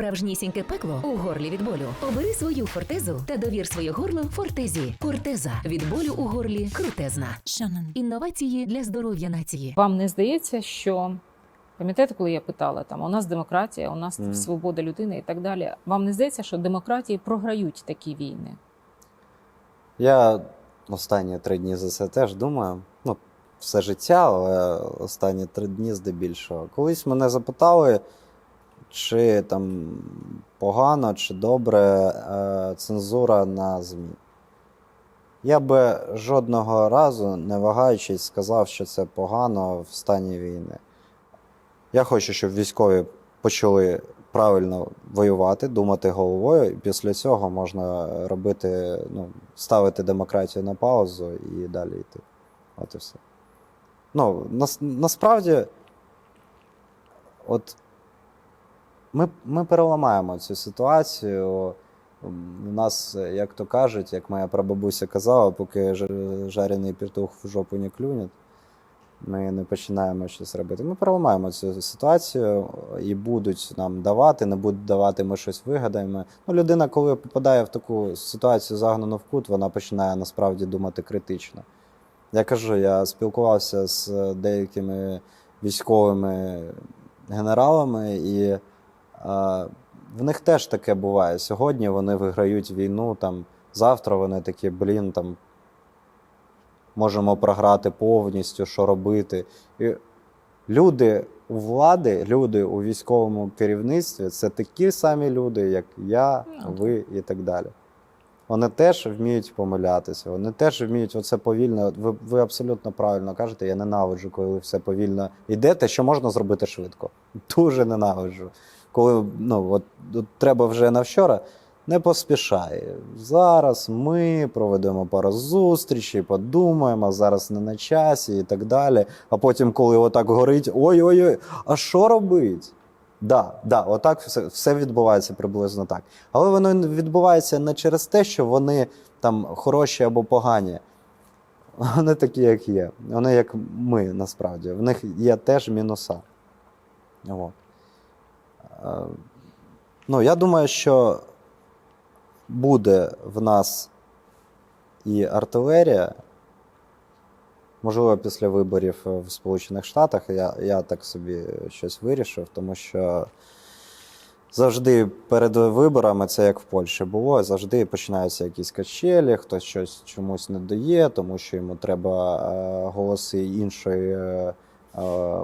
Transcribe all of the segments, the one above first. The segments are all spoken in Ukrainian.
справжнісіньке пекло у горлі від болю. Обери свою фортезу та довір своє горло фортезі. Фортеза від болю у горлі крутезна. Шанон. Інновації для здоров'я нації. Вам не здається, що пам'ятаєте, коли я питала там, у нас демократія, у нас Мгм. свобода людини і так далі. Вам не здається, що демократії програють такі війни? Я останні три дні за це теж думаю. Ну, все життя, але останні три дні здебільшого. Колись мене запитали, чи там погано, чи добре е, цензура на ЗМІ. Я би жодного разу, не вагаючись, сказав, що це погано в стані війни. Я хочу, щоб військові почали правильно воювати, думати головою, і після цього можна робити, ну, ставити демократію на паузу і далі йти. От і все. Ну, нас, насправді, от ми, ми переламаємо цю ситуацію. У нас, як то кажуть, як моя прабабуся казала, поки жарений петух в жопу не клюне, ми не починаємо щось робити. Ми переламаємо цю ситуацію і будуть нам давати, не будуть давати, ми щось вигадаємо. Ну, людина, коли попадає в таку ситуацію загнану в кут, вона починає насправді думати критично. Я кажу, я спілкувався з деякими військовими генералами, і е, в них теж таке буває. Сьогодні вони виграють війну, там, завтра вони такі, блін, там, можемо програти повністю, що робити. І люди у влади, люди у військовому керівництві це такі самі люди, як я, Ну, ви і так далі. Вони теж вміють помилятися, вони теж вміють оце повільно. Ви, ви абсолютно правильно кажете, я ненавиджу, коли все повільно йде, те, що можна зробити швидко. Дуже ненавиджу. Коли ну, от, треба вже на вчора, не поспішай. Зараз ми проведемо пару зустрічей, подумаємо, зараз не на часі і так далі. А потім, коли отак горить, ой-ой-ой, а що робить? Да, да, отак все, все відбувається приблизно так. Але воно відбувається не через те, що вони там хороші або погані. Вони такі, як є. Вони як ми, насправді. В них є теж мінуса. От. Е, Ну, я думаю, що буде в нас і артилерія. Можливо, після виборів в Сполучених Штатах я, я так собі щось вирішив, тому що завжди перед виборами, це як в Польщі було, завжди починаються якісь качелі, хтось щось чомусь не дає, тому що йому треба е, голоси іншої е, е,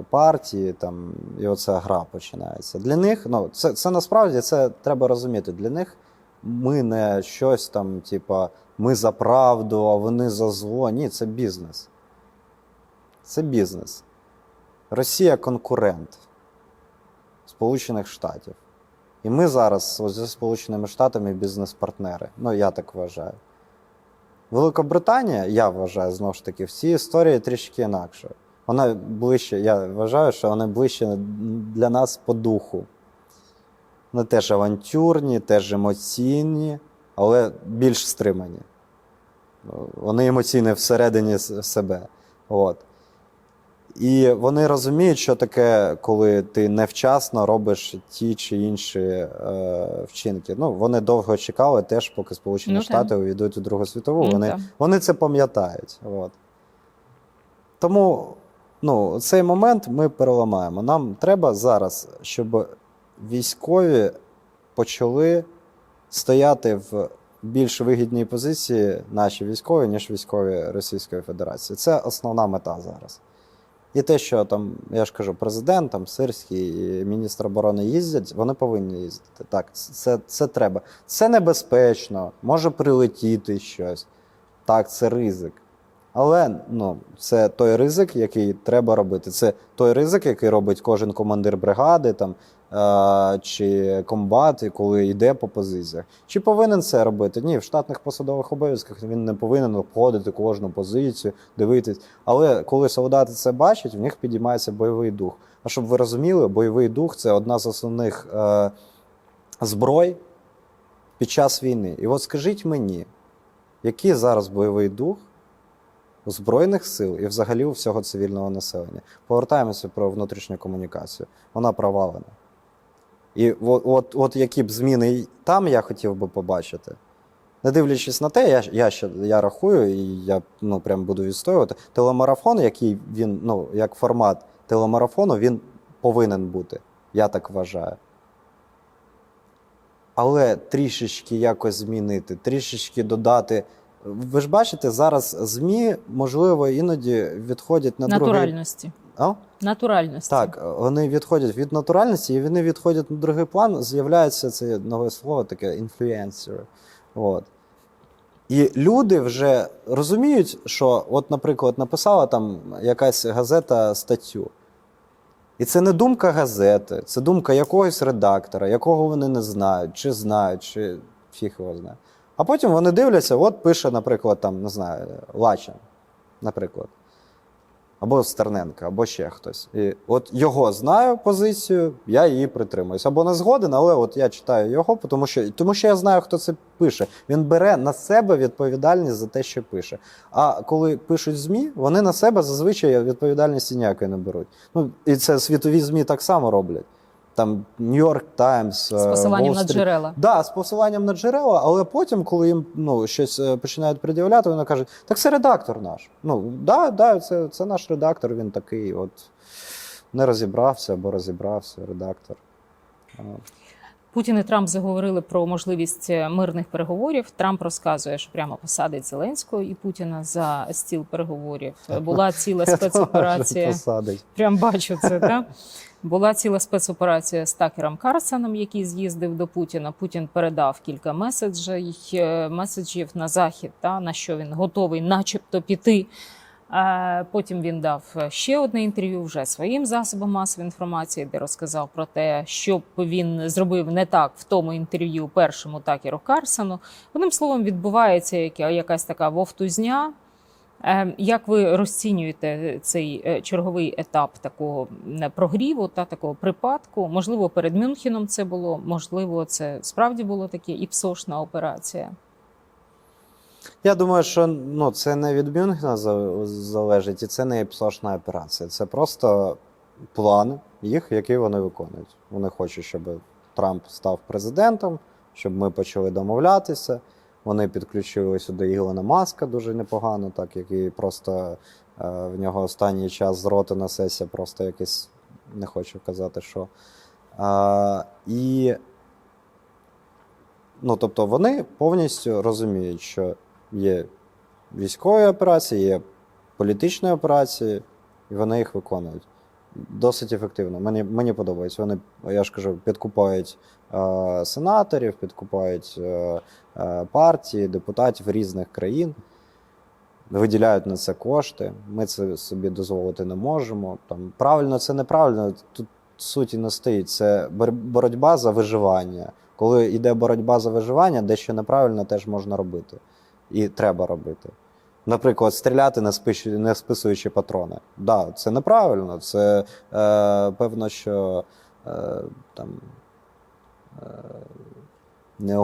партії, там, і оця гра починається. Для них, ну, це, це насправді це треба розуміти. Для них ми не щось там, типа, ми за правду, а вони за зло. Ні, це бізнес. Це бізнес. Росія конкурент Сполучених Штатів. І ми зараз зі Сполученими Штатами бізнес-партнери. Ну, я так вважаю. Великобританія, я вважаю, знову ж таки, в цій історії трішки інакше. Вона ближче, я вважаю, що вони ближче для нас по духу. Вони теж авантюрні, теж емоційні, але більш стримані. Вони емоційні всередині себе. От. І вони розуміють, що таке, коли ти невчасно робиш ті чи інші е, вчинки. Ну, вони довго чекали теж, поки Сполучені Ну. Штати увійдуть у Другу світову. Ну, вони, так. вони це пам'ятають. От. Тому ну, цей момент ми переламаємо. Нам треба зараз, щоб військові почали стояти в більш вигідній позиції наші військові, ніж військові Російської Федерації. Це основна мета зараз. І те, що там, я ж кажу, президент, там, Сирський і міністр оборони їздять, вони повинні їздити. Так, це, це треба. Це небезпечно, може прилетіти щось. Так, це ризик. Але ну, це той ризик, який треба робити. Це той ризик, який робить кожен командир бригади там, е- чи комбат, коли йде по позиціях. Чи повинен це робити? Ні, в штатних посадових обов'язках він не повинен обходити кожну позицію, дивитись. Але коли солдати це бачать, в них підіймається бойовий дух. А щоб ви розуміли, бойовий дух це одна з основних е- зброй під час війни. І от скажіть мені, який зараз бойовий дух Збройних сил і взагалі у всього цивільного населення? Повертаємося про внутрішню комунікацію. Вона провалена. І от, от, от які б зміни там я хотів би побачити. Не дивлячись на те, я, я, ще, я рахую, і я ну, прям буду відстоювати. Телемарафон, який він, ну, як формат телемарафону, він повинен бути. Я так вважаю. Але трішечки якось змінити, трішечки додати. Ви ж бачите, зараз ЗМІ, можливо, іноді відходять на другий. Натуральності. А? Натуральності. Так, вони відходять від натуральності, і вони відходять на другий план. З'являється це нове слово таке інфлюенсери. От. І люди вже розуміють, що, от, наприклад, написала там якась газета статтю. І це не думка газети, це думка якогось редактора, якого вони не знають, чи знають, чи фіг його знає. А потім вони дивляться, от пише, наприклад, там, не знаю, Лачин, наприклад. Або Стерненка, або ще хтось. І от його знаю позицію, я її притримуюсь. Або не згоден, але от я читаю його, тому що, тому що я знаю, хто це пише. Він бере на себе відповідальність за те, що пише. А коли пишуть ЗМІ, вони на себе зазвичай відповідальності ніякої не беруть. Ну, і це світові ЗМІ так само роблять. Там Нью-Йорк Таймс, З посиланням на джерела. Да, з посиланням на джерела, але потім, коли їм ну, щось е, починають пред'являти, вони кажуть, так це редактор наш. Ну, да, да, це, це наш редактор, він такий, от не розібрався або розібрався, редактор. Путін і Трамп заговорили про можливість е, мирних переговорів. Трамп розказує, що прямо посадить Зеленського і Путіна за стіл переговорів. Була ціла спецоперація. Прям бачу це, так? Була ціла спецоперація з Такером Карсоном, який з'їздив до Путіна. Путін передав кілька меседжів, е, меседжів на захід, та, на що він готовий, начебто, піти. Потім він дав ще одне інтерв'ю вже своїм засобам масової інформації, де розказав про те, що він зробив не так в тому інтерв'ю першому Такеру Карсону. Одним словом, відбувається яка- якась така вовтузня. Е, Як ви розцінюєте цей е, черговий етап такого прогріву та такого припадку? Можливо, перед Мюнхеном це було, можливо, це справді було таке іпсошна операція. Я думаю, що ну, це не від Мюнхена залежить, і це не іпсошна операція. Це просто план їх, які вони виконують. Вони хочуть, щоб Трамп став президентом, щоб ми почали домовлятися. Вони підключили сюди Ілона Маска дуже непогано, так який просто е, в нього останній час з роти несеться, просто якийсь, не хочу казати, що. А, і ну, тобто вони повністю розуміють, що є військові операції, є політичні операції, і вони їх виконують. Досить ефективно. Мені, мені подобається. Вони, я ж кажу, підкупають е, сенаторів, підкупають е, е, партії, депутатів різних країн, виділяють на це кошти. Ми це собі дозволити не можемо. Там, правильно, це неправильно. Тут суті не стоїть. Це боротьба за виживання. Коли йде боротьба за виживання, дещо неправильно теж можна робити. І треба робити. Наприклад, стріляти, не, спиш- не списуючи патрони. Да, це неправильно. Це е, певно, що е, там е, не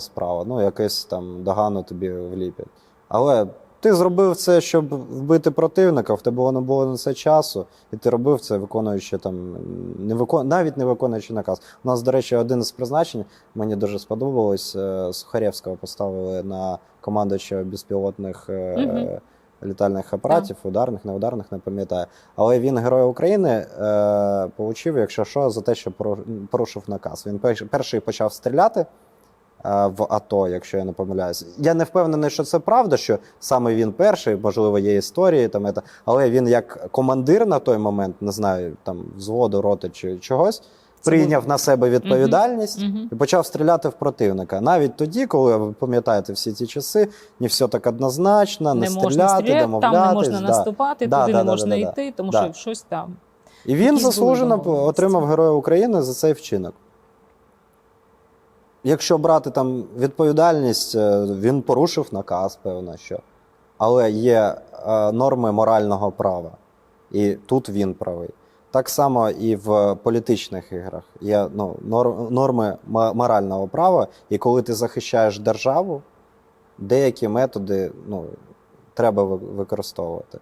справа, ну якесь там догану тобі вліпять. Але ти зробив це, щоб вбити противника, в тебе не було на це часу, і ти робив це, виконуючи там, не викон... навіть не виконуючи наказ. У нас, до речі, один з призначень мені дуже сподобалось. е, Сухарєвського поставили на командуючого безпілотних Мгм. літальних апаратів, ударних, неударних, не пам'ятаю. Але він Герой України е, получив, якщо що, за те, що пору- порушив наказ. Він перш- перший почав стріляти в АТО, якщо я не помиляюсь. Я не впевнений, що це правда, що саме він перший, можливо, є історії, там, але він як командир на той момент, не знаю, там взводу, роти чи чогось, прийняв на себе відповідальність. Мгм. І почав стріляти в противника. Навіть тоді, коли ви пам'ятаєте всі ці часи, не все так однозначно, не, Не можна стріляти, домовлятись. там не можна да. наступати, Да, туди да, не да, можна да, да. йти, тому Да. що щось там. І він Якісь заслужено отримав Героя України за цей вчинок. Якщо брати там відповідальність, е, він порушив наказ, певно, що. Але є е, норми морального права. І тут він правий. Так само і в політичних іграх є ну, норми морального права, і коли ти захищаєш державу, деякі методи ну, треба використовувати.